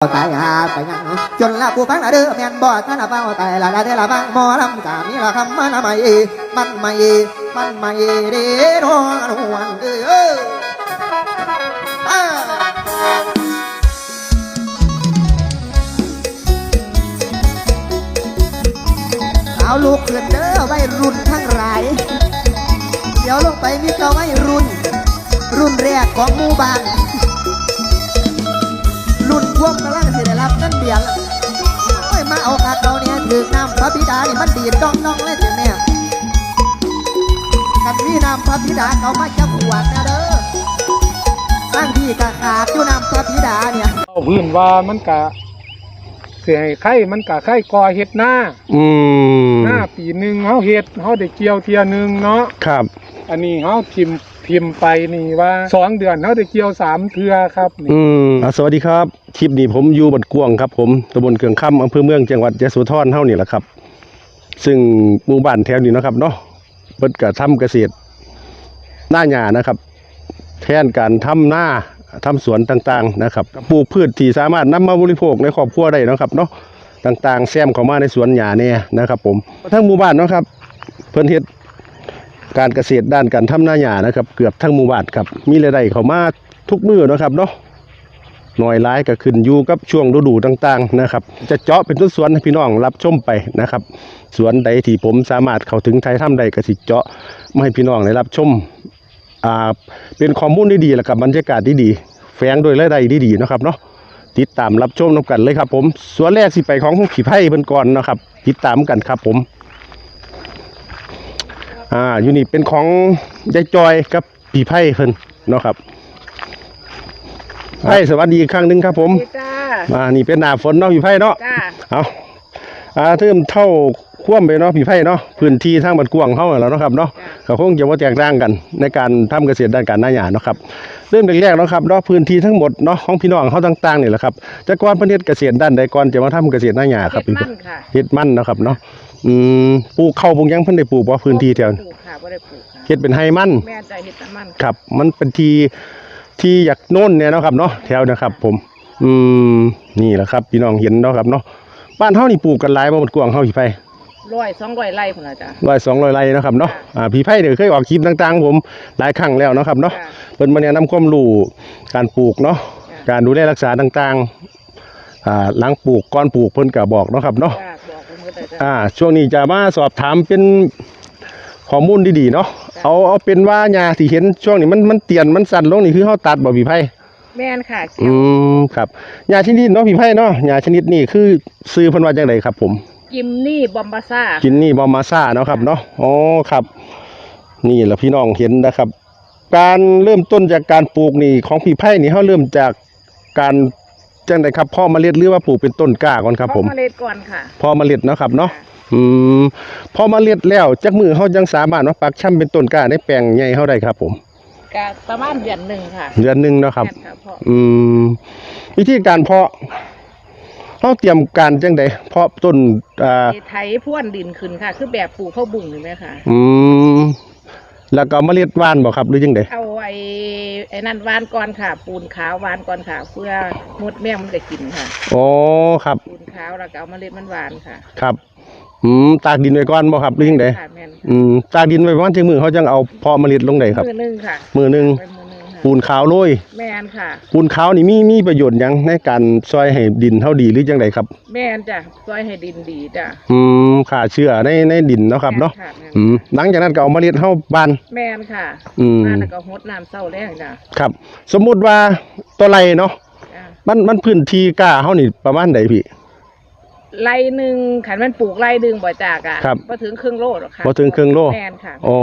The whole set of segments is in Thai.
ตายหาไปยังจนละผู้ฟังละเด้อแม่นบ่ท่านละเป้าตายละละเด้อละบางหมอลำกามีละคำมันไม่มันไม่มันไม่เด้อน้องนวลเด้ออ้าเอาลูกขึ้นเด้อวัยรุ่นทั้งหลาย เดี๋ยวลงไปมีก็วัยรุ่น รุ่นแรกของหมู่บ้าน พวกกำลังสิได้รับเงินเดือนแล้วโอ้ยมาเอาคักเอาเนี่ยถือน้ำพระบิดานี่มันดีดน้องน้องๆเลยถึงเนี่ยกันมีน้ำพระบิดาเขามาจะขวดนะเด้อตั้งที่กะขาดอยู่น้ำพระบิดาเนี่ยเอาพื้นว่ามันกะเสียให้ไข่มันกะไข่กอเฮ็ดหน้าอืมหน้าปีหนึ่งเฮาเฮ็ดเฮาได้เกี่ยวเทียหนึงเนาะครับ อันนี้เฮาทิม ทิมไปนี่ว่าสองเดือนเฮาได้เกี่ยวสามเทือครับนี่อืมอะสวัสดีครับคลิปนี้ผมอยู่บันกวางครับผมตำบลเกืองค่ำอำเภอเมืองจังหวัดยะโสธรเท่านี่แหละครับ ซึ่งหมู่บ้านแถวนี้เนาะครับเนาะเปิดกระทำเกษตรหน้าหญ้านะครับ แทนการทำหน้าทำสวนต่างๆนะครับปลูกพืชที่สามารถนำมาบริโภคในครอบครัวได้เนาะครับเนาะต่างๆแซมเข้ามาในสวนหญ้าเนี่ยนะครับ ผมทั้งหมู่บ้านเนาะครับ เพิ่นเฮ็ด การเกษตรด้านการทำหน้าหญ้านะครับ เกือบทั้งหมู่บ้านครับ มีรายได้เข้ามาทุกมือนะครับเนาะหน่อยร้ายก็ขึ้นอยู่กับช่วงฤดูต่างๆนะครับ จะเจาะเป็นต้นสวนให้พี่น้องรับชมไปนะครับ สวนใดที่ผมสามารถเข้าถึงไทยถ้ำใดก็สิเจาะมาให้พี่น้องได้รับชมอ่าเป็นข้อมูลที่ดีแล้วกับบรรยากาศที่ดีแฝงโดยรายได้ดีเนะครับเนาะติดตามรับชมนกันเลยครับผมสวนแรกสิไปของผีไพ่เพิ่นก่อนนะครับ ติดตามกันครับผม อ่าอยู่นี่เป็นของยายจอยกับผีไพ่เพิ่นเนาะครับไพ่สวัสดีอีกครั้งหนึ่งครับผมจ้าอ่านี่เป็นหน้าฝนเนาะผีไพ่เนาะจ้าเอาอ่าเทิมเท่าคว่ำไปเนาะผีไพ่เนาะพื้นที่ทางบัดกวางเฮาแล้วเนาะครับเนาะก็คงจะว่าแตกต่างกันในการทำเกษตรด้านการหน้าหยาเนาะครับเริ่มแรกๆเนาะครับเนาะพื้นที่ทั้งหมดเนาะของพี่น้องเขาต่างๆนี่แหละครับแต่ก่อนเพิ่นเฮ็ดเกษตรด้านใดก่อนจะมาทำเกษตรหน้าหยาครับเฮ็ดมั่นค่ะเฮ็ดมันเนาะครับเนาะ อืมปลูกข้าวปลูกหยังเพิ่นได้ปลูกบ่พื้นที่แถวปลูกค่ะบ่ได้ปลูกค่ะเฮ็ดเป็นไฮมันแม่ใจเฮ็ดแต่มั่นครับ มันเป็นที่ที่อยากโน่นเนี่ยเนาะครับเนาะแถวนะครับ ผม อืมนี่แหละครับ พี่น้องเห็นเนาะครับเนาะบ้านเฮานี่ปลูกกันหลายบ่หมดกวางเฮาสิไปร้อยสองร้อยไร่พุ่นล่ะจ้ะร้อยสองร้อยไร่เนาะครับเนาะอ่าพี่ไผ่เดี๋ยวเคยออกคลิปต่างๆ ผมหลายครั้งแล้วเนาะครับเนาะจ้ะเพิ่นมาแนะนำความรู้การปลูกเนาะจ้ะ การดูแลรักษาต่างๆอ่าหลังปลูกก่อนปลูกเพิ่นก็บอกเนาะครับเนาะ จ้าบอก เพิ่นหมดเลยจ้ะอ่าช่วงนี้จะมาสอบถามเป็นข้อมูลดีๆเนาะจ้ะเอาเอาเป็นว่าหญ้าที่เห็นช่วงนี้มันมันเตียนมันสั่นลงนี่คือเฮาตัดบ่พี่ไผ่แม่นค่ะอืมครับหญ้าชนิดเนาะพี่ไผ่เนาะหญ้าชนิดนี้คือซื้อเพิ่นว่าจังไดครับผม กิมนี่บอมบาซ่ากินนี่บอมาซ่าเนาะครับเนาะ อ๋อครับ นี่แหละพี่น้องเห็นนะครับ การเริ่มต้นจากการปลูกนี่ของพี่ไผ่นี่เขาเริ่มจากการ จังไดครับพ่อเมล็ดหรือว่าปลูกเป็นต้นกล้าก่อนครับ ผมเพาะเมล็ดก่อนค่ะพ่อเมล็ดเนาะครับเนาะอืมพอเมล็ดแล้วจักมือเขาจังสามารถว่าปักช่ำเป็นต้นกล้าในแปลงใหญ่เขาได้ครับ ผมก็ประมาณเดือนหนึ่งค่ะเดือนหนึงเนาะครับ แม่นค่ะพ่ออืมวิธีการเพาะเขาเตรียมการจังไดเพาะต้นอ่า ไถพ่วนดินขึ้นค่ะ คือแบบปลูกข้าวบุ้งนี่ไหมค่ะอืมแล้วก็เมล็ดว่านบ่ครับหรือจังไดเอา ไอ้ไอ้นั่นหวานก่อนค่ะ ปูนขาวหวานก่อนค่ะ เพื่อมดแม่งมันจะกินค่ะอ๋อครับ ปูนขาวแล้วก็เอาเมล็ดมันหวานค่ะครับอืมตากดินไว้ก่อนบ่ครับหรือยังไงค่ะแม่นอืมตากดินไว้ประมาณจังมือเขาจังเอาเพาะเมล็ดลงได้ครับ มือหนึงค่ะมือหนึง ไปมือหนึงค่ะ ปูนขาวโรยแม่นค่ะปูนขาวนี่มีมีประโยชน์หยังในการช่วยให้ดินเฮาดีหรือจังไดครับ แม่นจ้ะซอยให้ดินดีจ้ะอืมฆ่าเชื้อในในดินเนาะครับเนาะแม่ค่แม่นอืมหลังจากนั้นก็เอาเมล็ดเฮาบาน แม่นค่ะอืม มาแล้วก็หดน้ำเศร้าแรงจ้ะครับ สมมุติว่าตัวไรเนาะจ้ะมันมันพื้นที่กล้าเฮานี่ประมาณใดพี่ ไร่หนึ่งขันมันปลูกไร่หนึ่งบ่จากอะครับพอถึงครึ่งโลหรอกค่ะบ่ถึงครึ่งโล แม่นค่ะ อ๋อ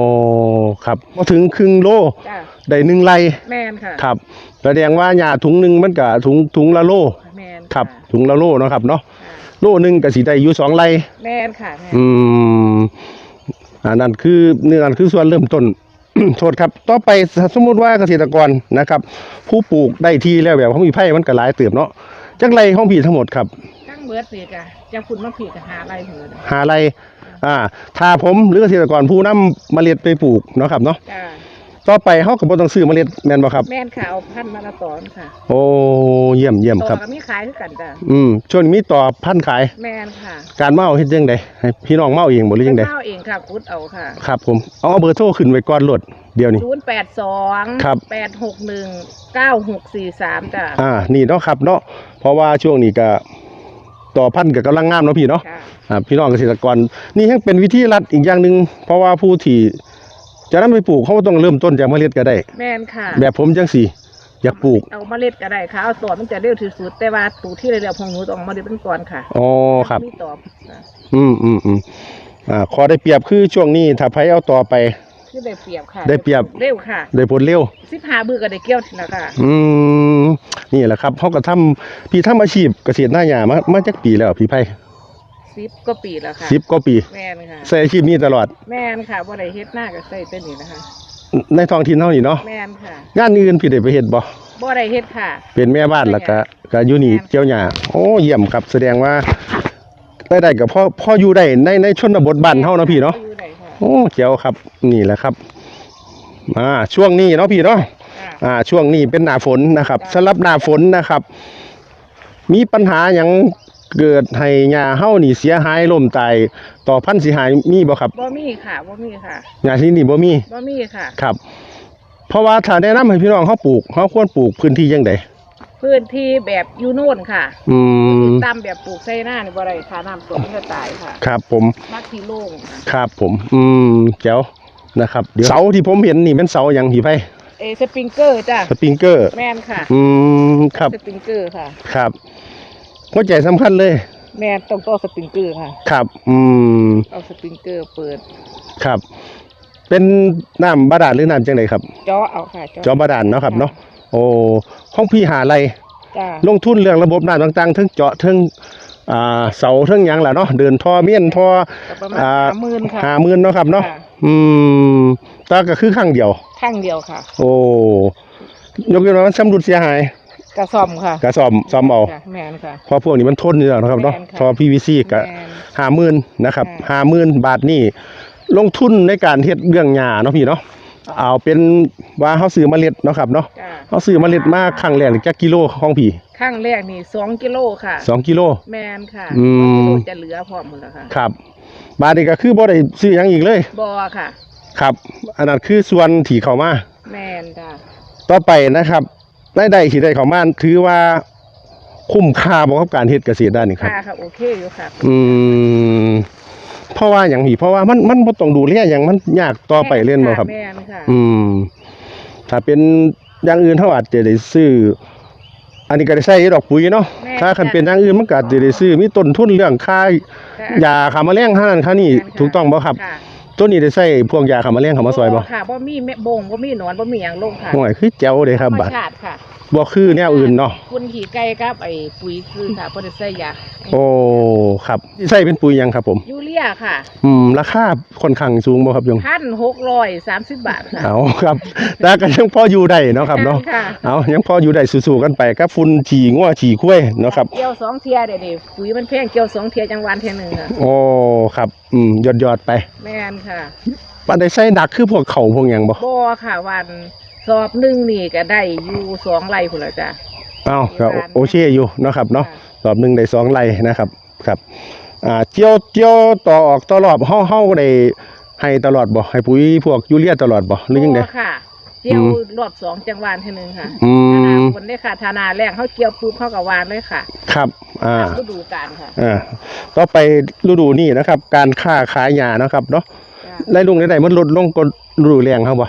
ครับบ่ถึงครึ่งโลจ้ะได้หนึ่งไร่แม่นค่ะครับแสดงว่าหญ้าถุงหนึงมันก็ถุงถุงละโลแม่นครับะถุงละโลเนาะครับเนาะค่ะโลหนึงก็สิได้อยู่สองไร่แม่นค่ะแม่นอืมอันนั้นคือเนื้ออันคือส่วนเริ่มต้น โทษครับ ต่อไปสมมุติว่าเกษตรกรนะครับ ผู้ปลูกได้ที่แล้วแบบของมีไผ่มันก็หลายเติบเนาะจักไรของพี่ทั้งหมดครับตั้ง เบิดปีกะจะคุณมาผีกะหาไร่เหมือนหาไร อ่า ถ้าผมหรือเกษตรกรผู้นำเมล็ดไปปลูกเนาะครับเนาะจ้ะต่อไปเฮาก็บ่ต้องซื้อเมล็ดแม่นบ่ครับ แม่นค่ะเอาพันธุ์มาละตอนค่ะโอ้เยี่ยมเยี่ยมต่อครับ ก็มีขายคือกันจ้ะอืมช่วงนี้มีต่อพันธุ์ขาย แม่นค่ะการเมาเฮ็ดจังไดให้พี่น้องเมาเองบ่หรือจังไดข้าวเองค่ะคุดเอาค่ะครับผมเอาเบอร์โทรขึ้นไว้ก่อนโลดเดี๋ยวนี้ ศูนย์แปดสองครับ แปดหกหนึ่งเก้าหกสี่สามจ้ะ อ่า นี่เนาะครับเนาะ เพราะว่าช่วงนี้ก็ ต่อพันธุ์ก็กำลังงามเนาะพี่เนาะค่ะอ่าพี่น้องเกษตรกร นี่ยังเป็นวิธีรัดอีกอย่างหนึ่งเพราะว่าผู้ที่จะนำไปปลูกเขาก็ต้องเริ่มต้นจากเมล็ดก็ได้ แม่นค่ะ แบบผมจังสี่อยากปลูกเอาเมาเล็ดก็ได้ค่ะเอาต่อมันจะเร็วที่สุดแต่ว่าตูที่เร็วๆของหนูต้องเอามาเล็ดเป็นก่อนค่ะอ๋อครับมีต่อค่ะอืมอืมอืมอ่าขอได้เปรียบคือช่วงนี้ถ้าไผเอาต่อไป คือได้เปรียบค่ะได้เปรียบ เร็วค่ะได้ผลเร็วสิบห้ามือก็ได้เกี่ยวทีละค่ะอืมนี่แหละครับเขาก็ทำพี่ทำอาชีพเกษตรหน้าหยามามาจักปีแล้วพี่ไผสิบก็ปีแล้วค่ะสิบกว่าปี แม่นค่ะใส่อาชีพนี้ตลอด แม่นค่ะว่าได้เฮ็ดหน้าก็ใส่เต้นนี่นะคะในท้องถิ่นเฮานี่เนาะแม่นค่ะงานอื่นพี่ได้ไปเฮ็ดบ่บ่ได้เฮ็ดค่ะ เป็นแม่บ้านแล้วก็ก็อยู่นี่แม่นเกี่ยวหญ้าโอ้เยี่ยมครับแสดงว่าได้ได้กับพ่อพ่ออยู่ได้ในในชนบทบ้านเฮาเนาะพี่เนาะอยู่ได้ค่ะ โอ้เกี่ยวครับ นี่แหละครับอ่าช่วงนี้เนาะพี่เนาะอ่าอ่าช่วงนี้เป็นหน้าฝนนะครับสำหรับหน้าฝนนะครับ มีปัญหาหยังเกิดให้หญ้าเฮานี่เสียหายล่มตายต่อพันธุ์เสียหายมีบ่ครับบ่มีค่ะบ่มีค่ะหญ้าที่นี่บ่มีบ่มีค่ะ ครับ เพราะว่าถ้าแนะนำให้พี่น้องเฮาปลูกเฮาควรปลูกพื้นที่จังได พื้นที่แบบอยู่โน่นค่ะอืมตามแบบปลูกไส้หน้านี่บ่ได้ค่ะน้ำตกมันจะตายค่ะครับผมมักที่โล่งค่ะครับผม อืมแจ๋วนะครับเดี๋ยวเสาที่ผมเห็นนี่เป็นเสาอย่างผีไฟเอสปริงเกอร์จ้ะสปริงเกอร์แม่นค่ะ อืมครับสปริงเกอร์ค่ะ ครับหัวใจสำคัญเลย แม่นต้องต่อสปริงเกอร์ค่ะ ครับ อืมเอาสปริงเกอร์เปิด ครับ เป็นน้ำบาดาลหรือน้ำจังไดครับ เจาะเอาค่ะจอมบาดาลเนาะครับเนาะโอ้ห้องพี่หาอะไรจ้าลงทุนเรื่องระบบน้ำต่างๆทั้งเจาะทั้งอ่าเสาทั้งหยังแหละเนาะเดินท่อเมียนท่อ ก็ประมาณอ่า สามหมื่นค่ะ หาหมื่นเนาะครับเนาะค่ะ อืมแตาก็คือครั้งเดียว ข้างเดียวค่ะโอ้ยกเว้นว่ามันสำรุดเสียหายกระซ่อมค่ะก็ซ่อมซ่อมเอาค่ะแม่นค่ะ เพราะพวกนี้มันทนอยู่แล้วนะครับเนาะแม่นค่ะทอ PVC ก็แม่นห้าหมื่นนะครับค่ะห้าหมื่นบาทนี่ลงทุนในการเฮ็ดเรื่องหญ้าเนาะพี่เนาะ เอาเป็นว่าเฮาซื้อเมล็ดเนาะครับเนาะจ้าเฮาซื้อเมล็ดมาครั้งแรกนี่จักกิโลของพี่ข้างแรกนี่สองกิโลค่ะสองกิโล แม่นค่ะอืมสองกิโลจะเหลือพร้อมหมดแล้วค่ะครับ บาทนี่ก็คือบ่ได้ซื้อหยังอีกเลย บอค่ะ ครับ อันนั้นคือส่วนที่เข้ามา แม่นจ้าต่อไปนะครับรายได้ที่ได้เข้ามาถือว่าคุ้มค่าบ่กับการเฮ็ดเกษตรด้านนี้ครับ ค่ะค่ะโอเคอยู่ค่ะ อืม เพราะว่าอย่างพี่เพราะว่ามันมันบ่ต้องดูแลอย่างมันยากต่อไปเล่นบ่ครับ แม่นค่ะอืม ถ้าเป็นอย่างอื่นเฮาอาจจะได้ซื้อ อันนี้ก็ได้ใช้ดอกปุ๋ยเนาะแม่นถ้าคันค่ะเป็นอย่างอื่นมันก็อาจจะได้ซื้อมีต้นทุนเรื่องค่าค่ะยาฆ่าแมลงค่านั้นค่านี้แม่นค่ะถูกต้องบ่ครับค่ะตัวนี้ได้ใช้พวกยาฆ่าแมลงเข้ามาซอยบ่ค่ะบ่มีแม่บงบ่มีหนอนบ่มีหยังลงค่ะห่วยคือแจ๋วเลยครับธรรมบัด ชาติค่ะ บ่คือแนวอื่นเนาะคุณขี่ไก่กับไอ้ปุ๋ยคือค่ะบ่ได้ใส่ยาโอ้ครับใช้เป็นปุ๋ยหยังครับ ผม ยูเรียค่ะอืมราคาค่อนข้างสูงบ่ครับยงพันหกร้อยสามสิบบาทค่ะ เอาครับ แต่ก็ยังพออยู่ได้เนาะครับเนาะค่ะ เอายังพออยู่ได้สู้ๆกันไปกับฝุ่นฉี่งัวฉี่คุ้ยเนาะครับเกี่ยวสองเทียเดี๋ยวนี้ปุ๋ยมันแพงเกี่ยวสองเทียจังหวันเทียหนึ่งค่ะโอ้ครับอืมยอดยอดๆไปแม่นค่ะปันได้ใช้หนักคือพวกเขาพวกหยังบ่บ่ค่ะวัน สอบหนึ่งนี่ก็ได้อยู่สองไร่พุ่นละจ้ะ เอ้าก็ที่บ้านโอเคอยู่เนาะครับเนาะค่ะรอบหนึงได้สองไร่นะครับครับอ่าเจียวเจียวต่อออกต่อรอบเฮาเฮาได้ให้ตลอดบ่ให้ปุ๋ยพวกยูเรียตลอดบ่หรือยังไง บ่ค่ะ เกี่ยวอืมรอบสองจังหวันเทียหนึ่งค่ะอืธนามคนได้ค่ะธนาแรกเขาเกี่ยวปุ๊บเขากับวานเลยค่ะครับอ่า ตามฤดูกาลค่ะอ่าต่อไปฤดูนี้นะครับ การค้าขายหญ้านะครับเนาะจ้ะรายลงรายได้มันลดลงกว่าฤดูแล้งครับบ่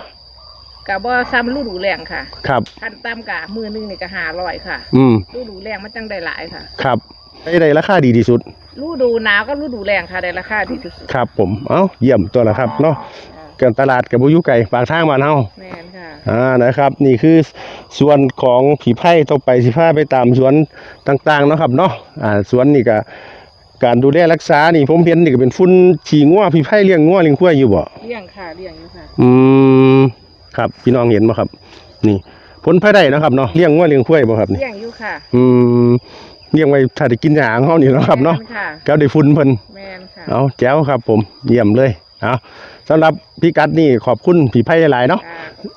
กับว่าซ้ำฤดูแรงค่ะครับขั้นต่ำกะมือหนึงนี่ก็หาร้อยค่ะอืมฤดูแรงมันจังได้หลายค่ะ ครับได้ได้ราคาดีที่สุดฤดูหนาวก็ฤดูแรงค่ะได้ราคาดีที่สุดครับผม เอ้า เยี่ยมตัวละครับเนาะจ้ะเกินตลาดกับบุยุไก่ปากทางบ้านเฮา แม่นค่ะ อ่านะครับนี่คือส่วนของผีไผ่ต่อไปสิพาไปตามสวนต่างๆเนาะครับเนาะอ่าสวนนี่ก็การดูแลรักษานี่ผมเห็นนี่ก็เป็นฝุ่นฉี่งัวผีไผ่เลี้ยงงัวเลี้ยงควายอยู่บ่เลี้ยงค่ะเลี้ยงอยู่ค่ะอืม ครับพี่น้องเห็นบ่ครับ นี่ผลภายได้เนาะครับเนาะเลี้ยงงัวเลี้ยงควายบ่ครับนี่เลี้ยงอยู่ค่ะ อืมเลี้ยงไว้ถ้าได้กินหญ้าของเฮานี่เนาะครับเนาะแม่ค่ะก็ได้ฝุ่นเพิ่น แม่นค่ะ เอาแจ๋วครับผมเยี่ยมเลยเอาสำหรับพี่กัดนี่ขอบคุณพี่ไพ่หลายๆเนาะค่ะ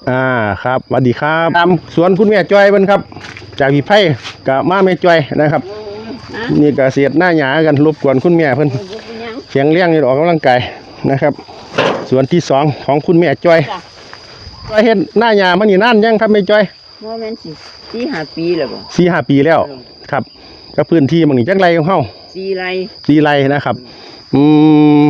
อ่าครับสวัสดีครับตามสวนคุณแม่จอยเพิ่นครับ จากพี่ไพ่กับมาแม่จอยนะครับ นี่ก็เสียดหน้าหยากันรบกวนคุณแม่เพิ่นเสียงเลี้ยงนี่ออกกำลังกายนะครับ ส่วนที่สองของคุณแม่จอยจ้ะ จอยเฮ็ดหน้าหยามานี่นานยังครับแม่จอยโมเมนต์สิสี่ห้าปีแล้วบ่สี่ห้าปีแล้วครับก็พื้นที่บางนี่จักไรของเฮาสี่ไรสี่ไรนะครับ อืม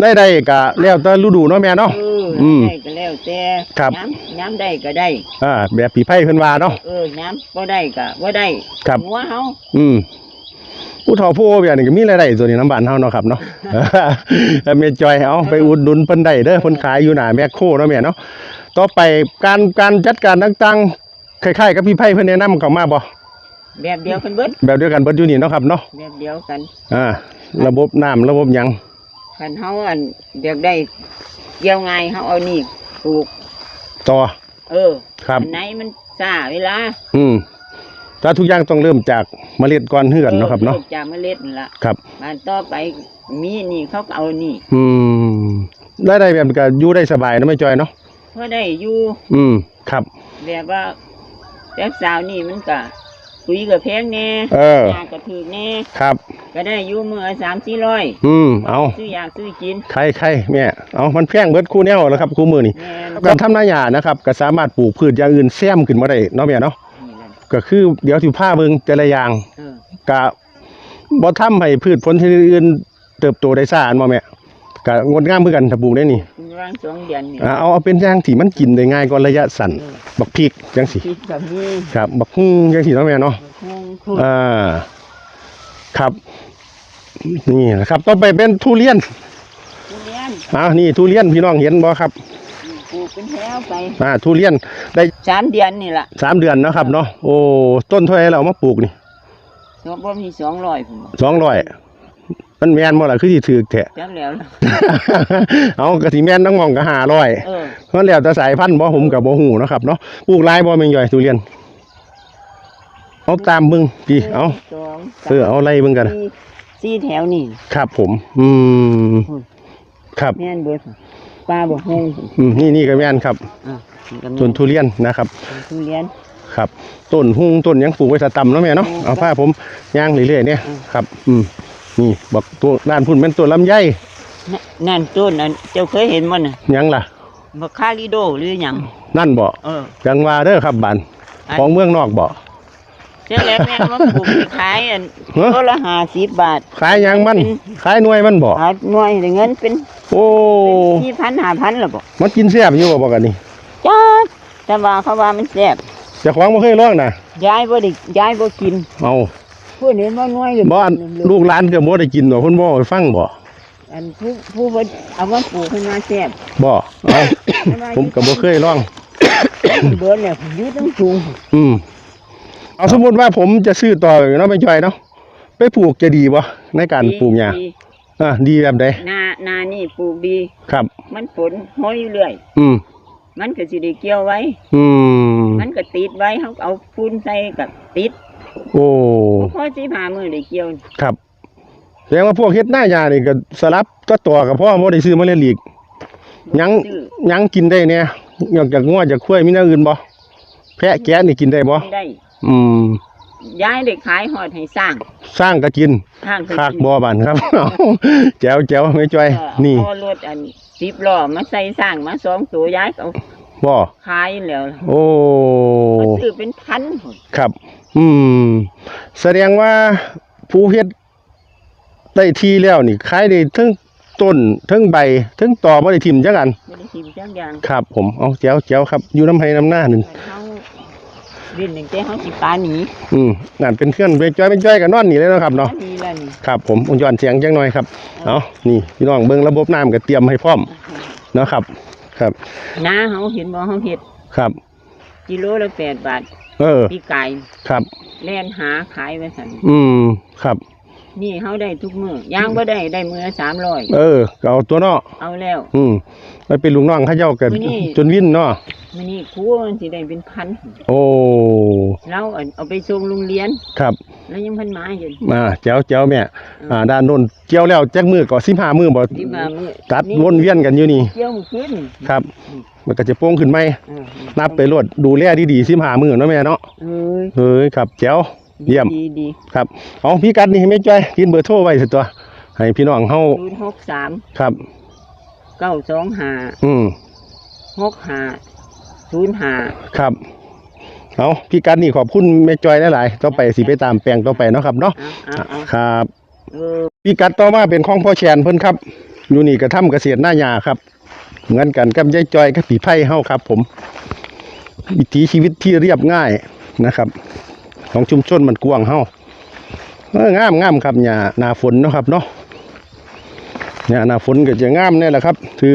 ได้ได้กะแล้วแต่ฤดูเนาะแม่เนาะเอออืมได้ก็แล้วแต่ครับย้ำย้ำได้ก็ได้อ่าแบบผีไพ่เพิ่นว่าเนาะเออย้ำบ่ได้ก็บ่ได้ครับหัวเฮาอืม ผู้เฒ่าผู้โอแบบนี้ก็มีรายได้ตัวนี้น้ำบานเฮาเนาะครับเนาะแม่จอยเอาไปอุดหนุนเพิ่นได้เด้อเพิ่นขายอยู่หน้าแมคโครเนาะแม่เนาะต่อไปการการจัดการต่างๆคล้ายๆกับพี่ไพ่เพิ่นแนะนำเข้ามาบ่แบบเดียวกันเบิดแบบเดียวกันเบิดอยู่นี่เนาะครับเนาะแบบเดียวกันอ่าระบบน้ำระบบหยังคันเฮาอันอยากได้เกี่ยวง่ายเฮาเอานี่ปลูกต่อเออครับอันไหนมันซ่าเวลา อืม ถ้าทุกอย่างต้องเริ่มจากเมล็ดก่อนเฮือนเนาะครับเนาะออจากเมล็ดนั่นล่ะครับมาต่อไปมีนี่เขาก็เอานี่ อืมรายได้แบบก็อยู่ได้สบายเนาะแม่จอยเนาะพอได้อยู่อืมครับแบบว่าแบบสาวนี่มันก็ปุ๋ยก็แพงแน่เออยาก็ถูกแน่ครับ ก็ได้อยู่มือสามสี่ร้อยอืมเอาซื้อยาซื้อกินใครใครแม่เอามันแพงเบิดคู่แนวแล้วครับคู่มือนี่แม่นการทำนาหญ้านะครับ ก็สามารถปลูกพืชอย่างอื่นแซมขึ้นมาได้เนาะแม่เนาะนี่แหละ ก็คือเดี๋ยวสิพาเบิ่งแต่ละอย่างเออก็บ่ทำให้พืชผลชนิดอื่นเติบโตได้ซ่าอันบ่แม่ก็งดงามคือกันถ้าปลูกได้นี่คุณร่างสองเดือนนี่อ่าเอาเอาเป็นอย่างที่มันกินได้ง่ายกว่าระยะสั้นบักพริกจังสิคิดแบบนี้ครับ บักฮุ้งจังสิเนาะแม่เนาะ คงพูดอ่า ครับ นี่นะครับ ต่อไปเป็นทุเรียนทุเรียนอ่านี่ทุเรียนพี่น้องเห็นบ่ครับ ปลูกเป็นแถวไปอ่าทุเรียนได้สามเดือนนี่ล่ะสามเดือนเนาะครับเนาะโอ้ต้นเท่าไหรเราเอามาปลูกนี่ตัวบ่มีสองร้อยผมบอกสองร้อยมันแม่นบ่ล่ะคือที่ถือแท้ จักแล้วล่ะ เอากะสิแม่นต้องมองก็ห้าร้อยเออเพราะแล้วแต่สายพันธุ์บ่ผมกับบ่ฮู้เนาะครับเนาะปลูกหลายบ่แม่นย่อยทุเรียนเอาตามเบิ่งพี่เอาสองเออเอาไล่เบิ่งกันสี่สี่แถวนี่ครับผม อืมอืมครับ แม่นเบิด ปลาบ่ฮงอืมนี่นี่ก็แม่นครับอะมันก็แม่ต้นทุเรียนนะครับ ทุเรียน ครับต้นหุงต้นหยังปลูกไว้สะตำเนาะแม่เนาะอืมเอาผ้าผมย่างเรื่อยๆเนี่ยอืม ครับ อืมนี่บอกตัวด้านพุ่นเป็นตัวลำไยนนั่นต้นอันเจ้าเคยเห็นมันน่ะหยังล่ะ บักคาลิโดหรือหยังนั่นบ่เออจังว่าเด้อครับบันอันของเมืองนอกบ่ เจ้าแล้วแม่นว่าปลูกไปขายอันฮะ ก็ละห้าสิบบาท ขายหยังมัน ขายหน่วยมันบ่ขายหน่วยได้เงินเป็นโอ้ สี่พันห้าพันละบอกมันกินแซ่บอยู่บ่บอกกันนี่จ้าแต่ว่าเขาว่ามันแซ่บเจ้าของบ่เคยลองนะยายบ่ได้ยายบ่กินเอาผู้เห็นว่าหน่วยเลยบ่อันลูกหลานก็บ่ได้กินบ่เพิ่นบ่ให้ฟังบ่อันผู้ผู้บ่เอามาปลูกขึ้นมาแซ่บบ่เอาผมก็บ่เคยลอง เบิดเนี่ยอยู่ตั้งสูงอืม เอาสมมุติว่าผมจะซื้อต่อเนาะไม่จ่อยเนาะไปปลูกจะดีบ่ในการปลูกหญ้าดีอ่าดีแบบใดนานานี่ปลูกดีครับ มันฝนห้อยอยู่เรื่อยอืม มันก็สิได้เกี่ยวไว้ อืม มันก็ติดไว้เขาก็เอาปูนใส่กับติดโอ้พอสิพามือได้เกี่ยวครับแสดงว่าพวกเฮ็ดหน้ายานี่ก็สลับก็ต่อกับพ่อบ่ได้ซื้อมาเล่นอีกหยังซื้อหยังกินได้เนี่ยนอกจากงัวจากข้วยมีแนวอื่นบ่แพะแกะนี่กินได้บ่ไม่ได้ อืมย้ายได้ขายหอดให้สร้างสร้างก็กินทางไปคากกินบ่บานครับแจ๋วแจ๋วไม่จ้อยเออนี่เอารถอันสิบล้อมาใส่สร้างมาสองตัวย้ายเอาบ่ขายแล้วโอ้มันซื้อเป็นพันพุ่นครับ อืม แสดงว่าผู้เฮ็ดได้ทีแล้วนี่ขายได้ทั้งต้นทั้งใบทั้งต่อบ่ได้ทิ่มจังกัน ไม่ได้ทิมจังอย่างครับผม เอาแจ๋วแจ๋วครับ อยู่น้ำไห้น้ำหน้าหนึ่งเขา ดินหนึ่งเจ้าขาสิปลาหนีอืมนั่นเป็นเพื่อนไปจ้อยเปจ้อยกันนอนนี่เลยนะครับเนาะหนีแล้วนี่ครับ ผมองย้อนเสียงจังหน่อยครับเอานี่พี่น้องเบิ้งระบบน้ำก็เตรียมให้พร้อมเนาะครับ ครับน้าเขาเห็นบ่เขาเห็ดครับ กิโลละแปดบาท เออปีไก่ครับ แล่นหาขายไว้สันอืมครับ นี่เขาได้ทุกมือย่างบ่ได้ได้มือสามร้อยเออก็เอาตัวเนาะเอาแล้ว อืมไปเป็นลูกน้องเขาเจ้ากันมื้อนี้ จนวินเนาะมันนี่ครูมันสิได้เป็นพันโอ้เราเอาเอาไปส่งโรงเรียน ครับแล้วยังเพันมาอยู่มาแจ๋วแจ๋วแม่อ่าด้านโน้นเกี่ยวแล้วจักมือก็15มือบ่ที่มามือตัดวนเวียนกันอยู่นี่เกี่ยวมันขึ้นครับ มันก็จะโป้งขึ้นไหมเออนับไปรวดดูแลดีๆ15มือเนาะแม่เนาะเอ้ยเฮ้ยครับแจ๋ว เยี่ยม ดีดีครับเอาพี่กัดนี่ให้แม่จ้อยกินเบอร์โทรไว้สิตัว ให้พี่น้องเฮาศูนย์หกสามครับ เก้าสองห้าอืมหกห้าศูนย์ห้าครับเอาพี่กัดนี่ขอบคุณแม่จ้อยหลายๆต่อไปสิไปตามแปลงต่อไปเนาะครับเนาะเอาเอาเอาครับ เออพี่กัดต่อมาเป็นของพ่อแชนเพิ่นครับ อยู่นี่กระทำเกษตรหน้ายาครับ เหมือนกันกับยายจอยกับผีไผ่เฮาครับ ผม วิถีชีวิตที่เรียบง่ายนะครับ ของชุมชนมันกว้างเฮางามงามครับหญ้าหน้าฝนนะครับเนาะหญ้าหน้าฝนก็จะงามแน่แหละครับถือ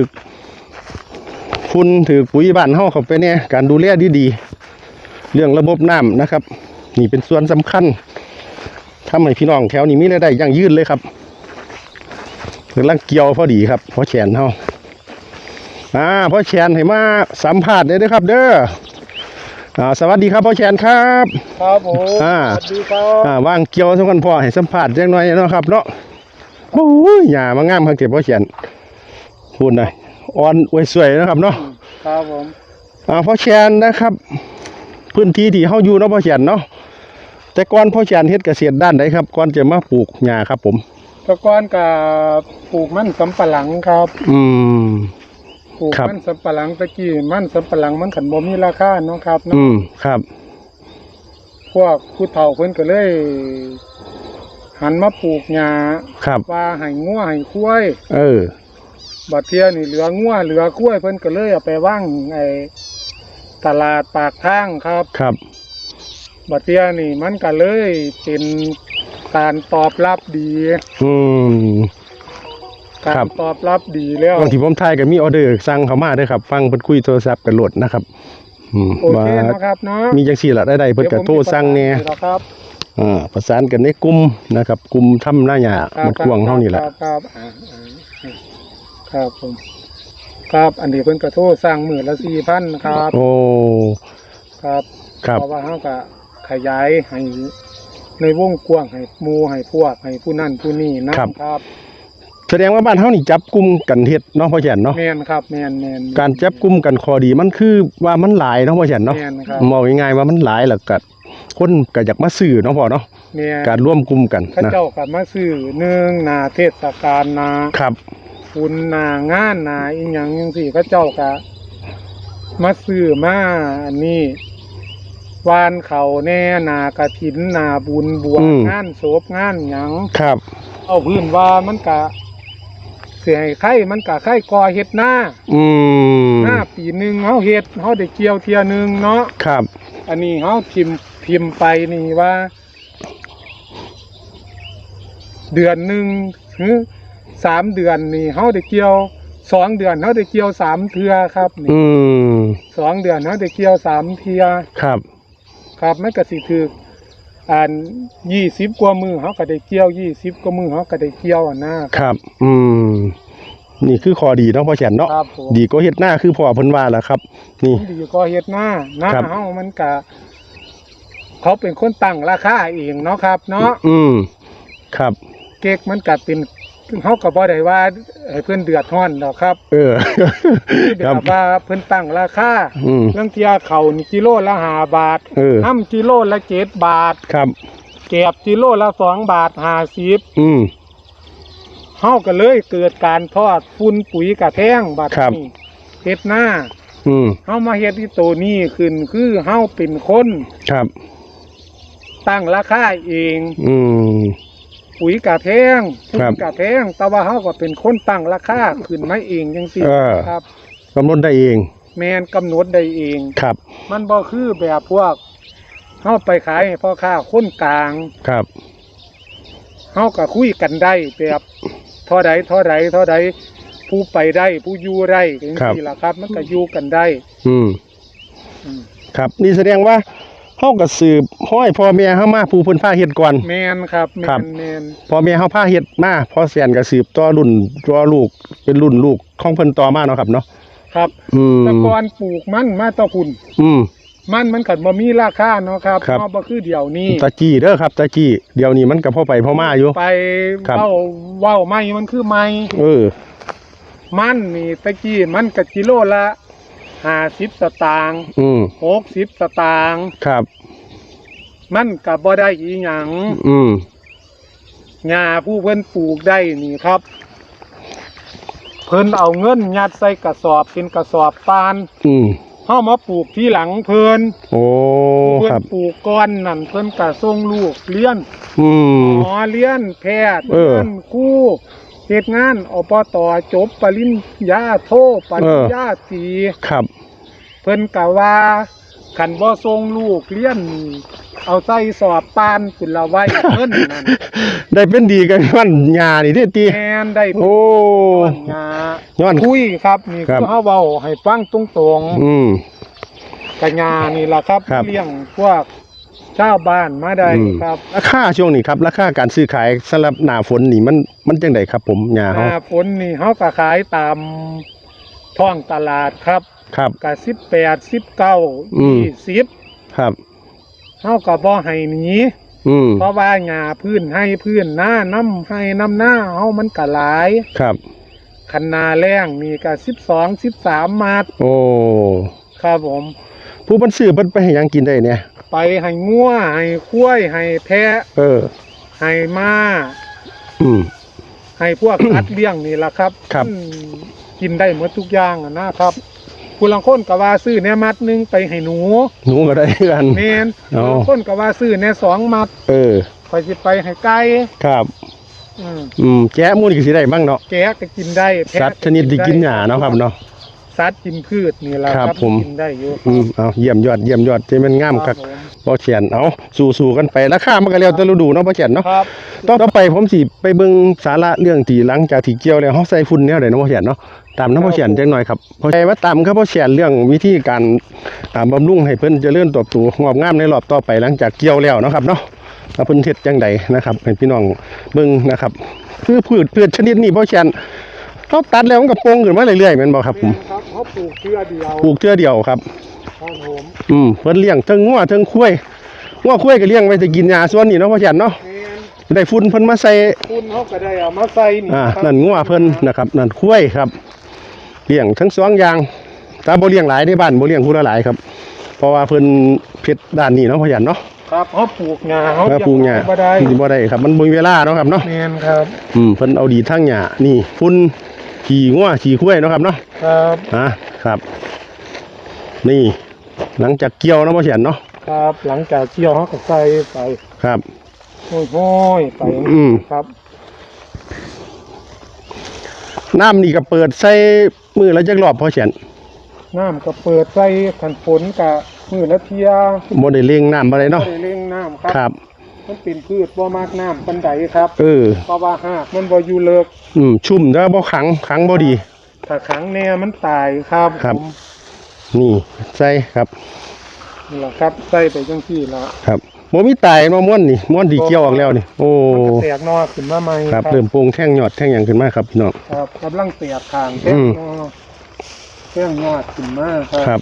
ฝุ่นถือปุ๋ยบ้านเฮาเข้าไปเนี่ยการดูแลดีๆเรื่องระบบน้ำนะครับ นี่เป็นส่วนสำคัญทำให้พี่น้องแถวนี้มีรายได้ยั่งยืนเลยครับเพิ่นลังเกี่ยวพอดีครับพอแชนเฮาอ่าพอแชนให้มาสัมภาษณ์ได้ด้อครับ เด้อ อ่าสวัสดีครับพ่อแชนครับครับผมอ่าสวัสดีครับอ่าว่างเกี่ยวสักคนพ่อให้สัมภาษณ์จังหน่อยเนาะครับเนาะโอ้ยหญ้ามางามครับเก็บพ่อแชนพูดหน่อยอ่อนอวยสวยนะครับเนาะครับผมอ่าพ่อแชนนะครับ พื้นที่ที่เฮาอยู่เนาะพ่อแชนเนาะแต่ก่อนพ่อแชนเฮ็ดเกษตรด้านใดครับก่อนจะมาปลูกหญ้าครับผมแตะกอนกับปลูกมันสำปะหลังครับ อืม ปลูกครับ มันสำปะหลังตะกี้มันสำปะหลังมันขันบ่มีราคาเนาะครับเนาะอืมครับ พวกผู้เฒ่าเพิ่นก็เลย หันมาปลูกหญ้าครับว่าให้งัวให้ควายเออ บัดเทียนี่เหลืองัวเหลือควายเพิ่นก็เลยเอาไปว่างไอ้ตลาดปากทางครับ ครับ บัดเทียนี่มันก็เลยเป็นการตอบรับดี อืมกา ครัรบตอบรับดีแล้วบางทีผมทายก็มีออเดอร์สั่งเข้ามาเด้อครับ ฟังเพิ่นคุยโทรศัพท์กันโหลดนะครับอืมโอว่าเคนะครับเนาะมีจังซี่ล่ะได้ได้เพิ่นก็โทรสั่งแหน่เดี๋ยวผมมีประสานอยู่แล้วครับ อ่าประสานกันในกลุ่มนะครับ กลุ่มทำหน้าหยาครับมันกว้างเท่านี้แหละ ครับครับอ่าอ่าอ่าครับผมครับอันนี้เพิ่นก็โทรสั่งมื้อละ4,000ครับโอ้ ครับครับ เพราะว่าเฮาก็ขยายให้ในวงกว้างให้หมู่ให้พวกให้ผู้นั่นผู้นี่นะครับ ครับ แสดงว่าบ้านเฮานี่จับกลุ่มกันเฮ็ดเนาะพ่อแจนเนาะแม่นครับแม่นแม่น การจับกลุ่มกันข้อดีมันคือว่ามันหลายเนาะพ่อแจนเนาะแม่นครับ มองง่ายๆว่ามันหลายแล้วก็คนก็อยากมาซื้อเนาะพ่อเนาะแม่นการร่วมกลุ่มกันเขานะเจ้าก็มาซื้อหนึ่งหน้าเทศกาลหน้าครับ คุณนางานนาอีหยังยังสี่ก็เจ้ากะมาซื้อมาอันนี้วานเขาแน่นากระถินนาบุญบวชอืม งานศพงานหยัง ครับ เอาพื้นว่ามันกะเสียให้ไข่มันกะไข่กอเฮ็ดหน้าอืมหน้าปีหนึ่งเฮาเฮ็ดเฮาได้เกี่ยวเทียหนึงเนาะครับ อันนี้เฮาพิมพ์พิมพ์ไปนี่ว่า เดือนหนึ่งถึงสามเดือนนี่เฮาได้เกี่ยวสองเดือนเฮาได้เกี่ยวสามเทือครับนี่อืมสองเดือนเฮาได้เกี่ยวสามเทือครับ ครับมันก็สิถือ อันยี่สิบกว่ามือเฮาก็ได้เกี่ยวยี่สิบกว่ามือเฮาก็ได้เกี่ยวอะนะครับ อืม นี่คือข้อดีเนาะพ่อแฉนเนาะครับผมดีก็เฮ็ดหน้าคือพ่อเพิ่นว่าล่ะครับ นี่ ดีก็เฮ็ดหน้าหน้าครับเฮามันก็เขาเป็นคนตั้งราคาเองเนาะครับ เนาะอืม ครับ เก๊กมันก็เป็น เฮาก็บ่ได้ว่าให้เพิ่นเดือดร้อนดอกครับเออแบครับบว่าเพิ่นตั้งราคาอืม เรื่องเทียเขานี่กิโลละห้าบาทเออ ห้ำกิโลละเจ็ดบาท ครับ เก็บกิโลละสองบาทห้าสิบอืม เฮาก็เลยเกิดการทอดฝุ่นปุ๋ยกระแทงบาดครับ นี้เฮ็ดหน้าอืม เฮามาเฮ็ดที่ตัวนี้ขึ้นคือเฮาเป็นคนครับ ตั้งราคาเอง อืม ปุ๋ยกระแทงครัฝุ่บนกระแทงแต่ว่าเฮาก็เป็นคนตั้งราคาขึ้นมาเองจังซี่เออครับกำหนดได้เอง แม่นกำหนดได้เองครับ มันบ่คือแบบพวกเฮาไปขายให้พ่อค้าคนกลางครับเฮาก็คุยกันได้แบบเท่าใดเท่าใดเท่าใดผู้ไปได้ผู้อยู่ได้จังซี่ล่ะครับ มันก็อยู่กันได้ อืมอืมครับ นี่แสดงว่า เฮาก็สืบห้อยพ่อแม่เฮามาผู้เพิ่นพาเฮ็ดก่อน แม่นครับแม่ครับ นแม่นพ่อแม่เฮาพาเฮ็ดมาพอแสนก็สืบต่อรุ่นต่อลูกเป็นรุ่นลูกของเพิ่นต่อมาเนาะครับเนาะครับอืมแต่ก่อนปลูกมันมาต่อพุ่นอืม มันมันกัดบ่มีราคาเนาะครับครับเพราะบ่คือเดี๋ยวนี้ตะกี้เด้อครับตะกี้เดี๋ยวนี้มันก็พอไปพอมาอยู่ ไปครับ เว้าเว้าไม่มันคือไม่เออ มันนี่ตะกี้มันก็กิโลละ 50สตางค์อืม60สตางค์ครับ มันก็บ่ได้อีหยังอืมหญ้าผู้เพิ่นปลูกได้นี่ครับ เพิ่นเอาเงินยัดใส่กระสอบเป็นกระสอบปานอืมเฮามาปลูกที่หลังเพิ่นโอ้เพิ่คนรับ ปลูกก้อนนั่นเพิ่นก็ส่งลูกเรียนอืม หมอเรียนแพทย์เออเรียนครู เฮ็ดงานอปตจบปริญญาโทปริญญาตรีครับ เพิ่นก็ว่าคันบ่ส่งลูกเรียนนี่เอาใส่สอบปานขึ้นละไว้เพิ่นนั่นได้เป็นดีกันวันยานี่เด้อติแม่นได้โอ้ต้นหญ้าย้อนคุยครับนี่ครัคืบอเฮาเว้าให้ฟังตรงๆอืมกัญญานี่ล่ะครับครับเลี้ยงพวก ชาวบ้านมาได้อืม ครับราคาช่วงนี้ครับราคาการซื้อขายสำหรับหน้าฝนนี่มันมันจังไดครับ ผมยาหเฮาน้าฝนนี่เขาก็ขายตามท้องตลาดครับครับ ก็สิบแปดสิบเก้าอืม ยี่สิบครับ เขาก็บ่ให้หนีอืมเพราะว่าหญ้าพื้นให้พื้นหน้าน้ำให้น้ำหน้าเฮามันก็หลายครับ คันนาแรงนี่ก็สิบสองสิบสามมัดโอ้ ครับผม ผู้มันซื้อเพิ่นไปให้หยังกินได้เนี่ย ไปให้งัวให้คุ้ยให้แพะเออ ให้ม้าอืม ให้พวกสัตว์เลี้ยงนี่แหละครับครับมันกินได้หมดทุกอย่างอะนะครับผู้ลังคนก็ว่าซื้อแหนมัดหนึงไปให้หนูหนูก็ได้คือกัน แมนอ๋อ ผู้ลังคนก็ว่าซื้อแหนสองมัดเออ คอยสิไปให้ไก่ครับ อืมอืมแจ้หมูนี่ก็สิได้บ้างเนาะแกะก็กินได้แพะสัตว์ชนิดที่กินหญ้าเนาะครับเนาะ สัตว์กินพืชนี่แหละคครัรับบผม กินได้อยู่อืมเอาเยี่ยมยอดเยี่ยมยอดที่มันงามคักผมบ่เขียนเอาสู่ๆกันไปราคามันก็แล้วแต่ฤดูเนาะบ่เขียนเนาะครับต่อไปผมสิไปเบิ่งสาระเรื่องที่หลังจากที่เกี่ยวแล้วเฮาใส่ฝุ่นแนวใดเนาะบ่เขียนเนาะตามน้ำบ่เขียนจักหน่อยครับเพราะใจว่าตามครับบ่เขียนเรื่องวิธีการอ่าบำรุงให้เพิ่นเจริญเติบโตงอกงามในรอบต่อไปหลังจากเกี่ยวแล้วเนาะครับเนาะว่าเพิ่นเฮ็ดจังใดนะครับให้พี่น้องเบิ่งนะครับ คือพืชพืชชนิดนี้บ่เขียน เฮาตัดแล้วมันก็โป่งขึ้นมาเรื่อยๆแม่นบ่ครับผมครับเขาปลูกเพื่อเดียวปลูกเทื่อเดียวครับ ครับผมอืมเพิ่นเลี้ยงเทั้งงัวเทั้งควายงัวควายก็เลี้ยงไว้จะกินหญ้าส่วนนี้เนาะพ่อจันเนาะแมนได้ฝุ่นเพิ่นมาใส่ คุณเขาก็ได้เอามาใส่นี่อ่า ครับนั่นงัวเพิ่นนะครับ นั่นควายครับ เลี้ยงทั้งสองอย่างถ้าบ่เลี้ยงหลายในบ้านบ่เลี้ยงผู้ละหลายครับ เพราะว่าเพิ่นเพชรด้านนี้เนาะพ่อจันเนาะครับเขาปลูกหญ้าเขาเออปลูกหญ้าบ่ได้บ่ได้ครับ มันบ่มีเวลาเนาะครับเนาะ แมนครับ อืมเพิ่นเอาดีทั้งหญ้านี่ฝุ่น ขี่งัวขี่ควายเนาะครับเนาะครับอะครับ นี่ หลังจากเกี่ยวเนาะพ่อจันเนาะครับ หลังจากเกี่ยวเขาก็ใส่ไปครับโห้ยๆไปอืมครับน้ำนี่ก็เปิดใส่มือแล้วจักรอบพอเฉียนน้ำก็เปิดใส่ขันฝนกะมือละเทียบ่ได้เลี้ยงน้ำอะไรบ่เนาะได้เร่งน้ำครับครับ มันเป็นพืชบ่มากน้ำปันไดครับเออเพราะว่าหากมันบ่อยู่เลิกอืมชุ่มแล้วบ่ขังขังบ่ดี ถ้าขังแน่มันตายครับครับผมนี่ใส่ครับนี่แหละครับใส่ไปจังซี่ละครับบ่มีตายมาม้วนนี่ม้วนที่เกี่ยวออกแล้วนี่โอ้มันก็แตกนอขึ้นมาใหม่ครับเริ่มโปร่งแท่งยอดแท่งหยังขึ้นมาครับพี่น้องครับกำลังแตกทางแตอืกมนอแตกยอดขึ้นมาครับครับ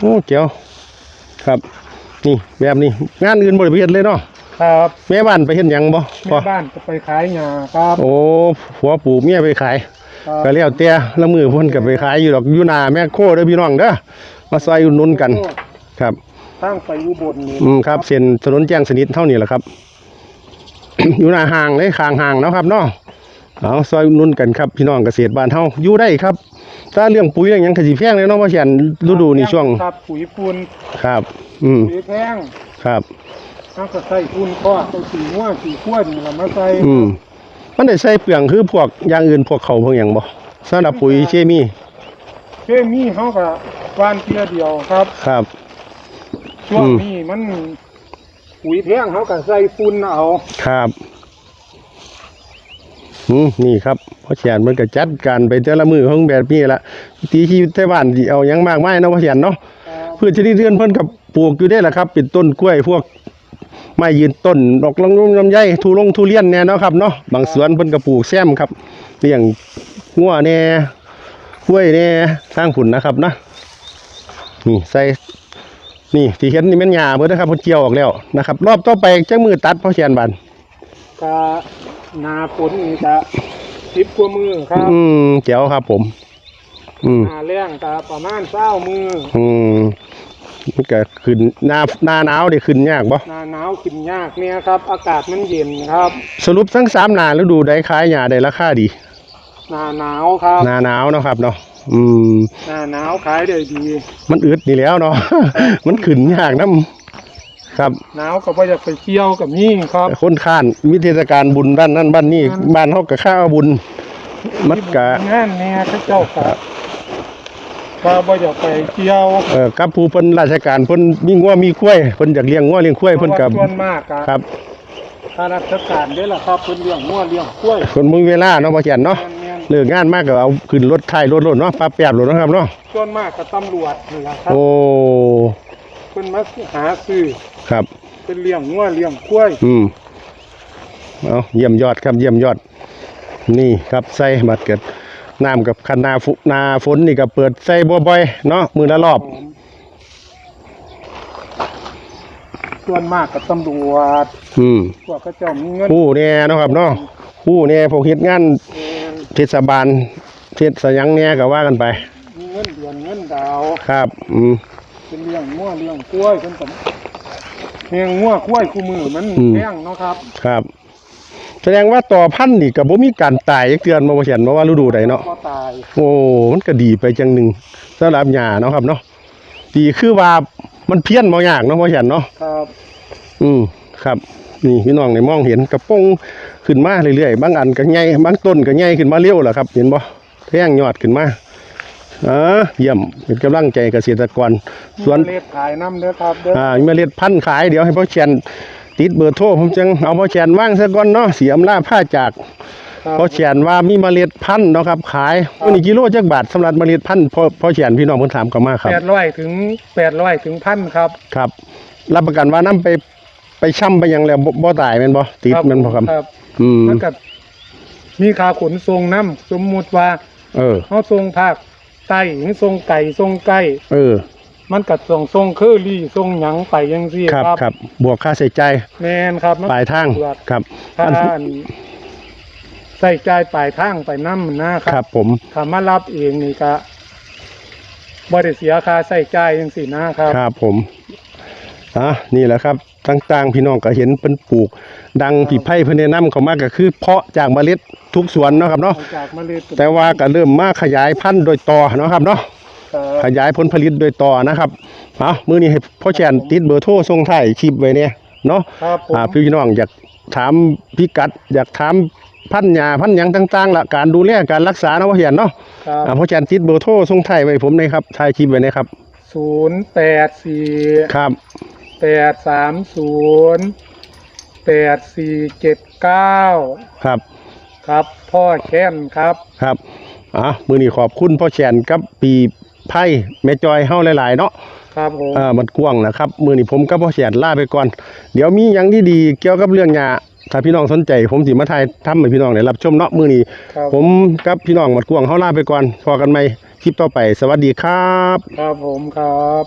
โอ้เกี่ยวครับ นี่แบบนี้งานอื่นบ่ได้ไปเฮ็ดเลยเนาะครับแม่บ้านไปเฮ็ดหยังบ่แม่บ้านจะไปขายหญ้าครับโอ้ผัวปลูกเมียไปขายครับก็แล้วแต่ละมือเพิ่นก็ไปขายอยู่ดอกอยู่หน้าแม่โคเด้อพี่น้องเด้อมาซอยอุดหนุนกันครับตั้งไปอุบลนี่อืมครับเส้นถนนแจ้งสนิทเท่านี้แหละครับอยู่หน้าห้างเลยข้างห้างเนาะครับเนาะเอาซอยอุดหนุนกันครับพี่น้องเกษตรบ้านเฮาอยู่ได้ครับ ถ้าเรื่องปุ๋ยเรื่องหยังก็สิแพงเลยเนาะว่าเช่นฤดูนี่ช่วงครับปุ๋ยปูนครับ อืมปุ๋ยแพงครับเขาก็ใส่ปูนคอตัวสีง่วสีขั้วนี่เรามาใส่อืมมันได้ใส่เปลืองคือพวกอย่างอื่นพวกเขาพวกหยังบ่สำหรับปุ๋ยเคมีเคมีเขาก็วานเพียเดียวครับ ครับ ช่วงอืมนี้มันปุ๋ยแพงเขาก็ใส่ปูนเอาครับอืมนี่ครับพ่อเฉียนมันก็จัดการไปแต่ละมือของแบบนี้ละวิถีชีวิตไต้หวันสิเอาหยังมากมายเนาะพ่อเฉียนเนาะ พืชชนิดเรือนเพิ่นกับปลูกอยู่ได้แหละครับเป็นต้นกล้วยพวกไม้ยืนต้นดอกลำลำลำไยทุลงทุเรียนเนี่ยเนาะครับเนาะบางสวนเพิ่นก็ปลูกแซมครับเลี้ยงงัวแน่กล้วยแน่สร้างผุนนะครับนะนี่ใส่นี่ที่เห็นนี่แม่นหญ้าเบิดนะครับเพิ่นเกี่ยวออกแล้วนะครับ รอบต่อไปจักมือตัดพ่อแชนบันก็หนาฝนนี่ก็สิบกว่ามือครับอืมแจ๋วครับผม อืมหนาแรงก็ประมาณเก้ามืออืม มันก็ขึ้นหน้าหน้าหนาวได้ขึ้นยากบ่หนาหนาวขึ้นยากเนี่ยครับ อากาศมันเย็นครับ สรุปทั้งสามหน้าฤดูได้ขายหญ้าได้ราคาดี หนาหนาวครับ หน้าหนาวเนาะครับเนาะอืมหนาหนาวขายได้ดี มันอึดนี่แหล้วเนาะ มันขึ้นยากนํครับหนาวก็บ่อยากไปเที่ยวกับนี่ครับคนข้านมีเทศกาลบุญบ้านนั่นบ้านนี้อืมบ้านเฮาก็ข้าวบุญ มันก็งานเนี่ยเขาเจ้าก็ก็บ่อยากไปเที่ยวเอ่อกับผู้เพิ่นราชการเพิ่นมีงัวมีควายเพิ่นอยากเลี้ยงงัวเลี้ยงควายเพิ่นก็พราะว่าส่วนมากอะครับข้าราชการเด้อล่ะครับเพิ่นเลี้ยงงัวเลี้ยงกล้วยคนมีเวลาเนาะบ่แก่นเนาะแม่นเลิกงานมากก็เอาขึ้นรถท้ายรถรถเนาะปลาแป๊บรถเนาะครับเนาะๆส่วนมากก็ตำรวจนี่ล่ะครับโอ้เพิ่นมาหาซื้อครับ เพิ่นเลี้ยงงัวเลี้ยงกล้วยอืมเอาเยี่ยมยอดครับเยี่ยมยอด นี่ครับใส่บัดเกิด น้ำกับคันนาฝุนาฝนนี่ก็เปิดใส่บ่อยๆเนาะมือละรอบผมส่วนมากก็ตำรวจอืมพวกเขาเจ้ามีเงินผู้แน่เนาะครับเนาะผู้แน่พวกเฮ็ดงานแม่นเทศบาลเทศยังแน่ก็ว่ากันไป มีเงินเดือนเงินดาวครับ อืมเป็นเลี้ยงงัวเลี้ยงกล้วยเพิ่นก็เลี้ยงงัวกล้วยคู่มือมันอืมแพงเนาะครับ ครับ แสดงว่าต่อพันธุ์นี่ก็บ่มีการตายจักเทือนมาบ่เห็นมาว่าฤดูใดเนาะก็ตายโอ้มันก็ดีไปจังหนึ่งสำหรับหญ้าเนาะครับเนาะดีคือว่ามันเพี้ยนบ่ยากเนาะบ่เห็นเนาะครับอืมครับ นี่พี่น้องในมองเห็นกระปงขึ้นมาเรื่อยๆบางอันก็ใหญ่บางต้นก็ใหญ่ขึ้นมาเร็วแหละครับ เห็นบ่แท่งยอดขึ้นมาเออเยี่ยมเป็นกำลังใจเกษตรกรส่วนเมล็ดขายน้ำเด้อครับเด้ออ่าเมล็ดพันธุ์ขายเดี๋ยวให้พ่อแชน ติดเบอร์โทรผมจังเอาพ่อแชนว่างซะก่อนเนาะเสียอำลาผ้าจากครับพ่อแชนว่ามีเมล็ดพันธุ์เนาะครับ ขายวันนี้กิโลจักบาทสำหรับเมล็ดพันธุ์พ่อพ่อแชนพี่น้องเพิ่นถามกันมาครับแปดร้อยถึงแปดร้อยถึงพันครับครับ รับประกันว่านํไปไปช่ำไปหยังแล้วบ่บ่ตายแม่นบ่ติดแม่นบ่ครับครับอืมมันก็มีค่าขนส่งน้ำสมมุติว่า เออเขาส่งภาคใต้หรือส่งไก่ส่งไก่เออ มันก็ส่งส่งเคอรี่ส่งหยังไปยังซี่ครับครับ บวกค่าใช้จ่ายแม่นครับมันปลายทางตรวจครับถ้าอันอันใส่ใจายปลายทางไปน้ำนะคครัรับบผมถ้ามารับเองนี่ก็บ่ได้เสียค่าใส่ใจายจังซี่นะครับ ครับผมอะนี่แหละครับต่างๆ พี่น้องก็เห็นเป็นปลูก ดังผีไผ่เพิ่นแนะนำเข้ามาก็คือ เพาะจากเมล็ดทุกสวนเนาะครับเนาะ จากเมล็ดแต่ว่าก็เริ่มมาขยายพันธุ์โดยต่อเนาะครับเนาะครับ ขยายผลผลิตโดยต่อนะครับเอามื้อนี้ให้พ่อแชนติดเบอร์โทรส่งท้ายคลิปไว้เนี่ยเนาะครับผม อ่าพี่น้องอยากถามพิกัด อยากถามพันธุ์หญ้าพันธุ์หยังต่างๆละการดูแลการรักษาเนาะพ่อแชนเนาะครับอ่าพ่อแชนติดเบอร์โทรส่งท้ายไว้ผมเลยครับท้ายคลิปไว้นะครับศูนย์แปดสี่ครับแปดสามศูนย์แปดสี่เจ็ดเก้าครับ ครับ พ่อแค้นครับ ครับอะมื้อนี้ขอบคุณพ่อแชนกับปี ไพ่แม่จอยเฮาหลายๆเนาะครับผมอ่ามันกว้างนะครับ มื้อนี้ผมกับพ่อแชนลาไปก่อน เดี๋ยวมีหยังดีๆเกี่ยวกับเรื่องหญ้าถ้าพี่น้องสนใจ ผมสิมาถ่ายทำให้พี่น้องได้รับชมเนาะมื้อนี้ ครับผมกับพี่น้องมันกว้างเฮาลาไปก่อนพอกันใหม่คลิปต่อไป สวัสดีครับ ครับผมครับ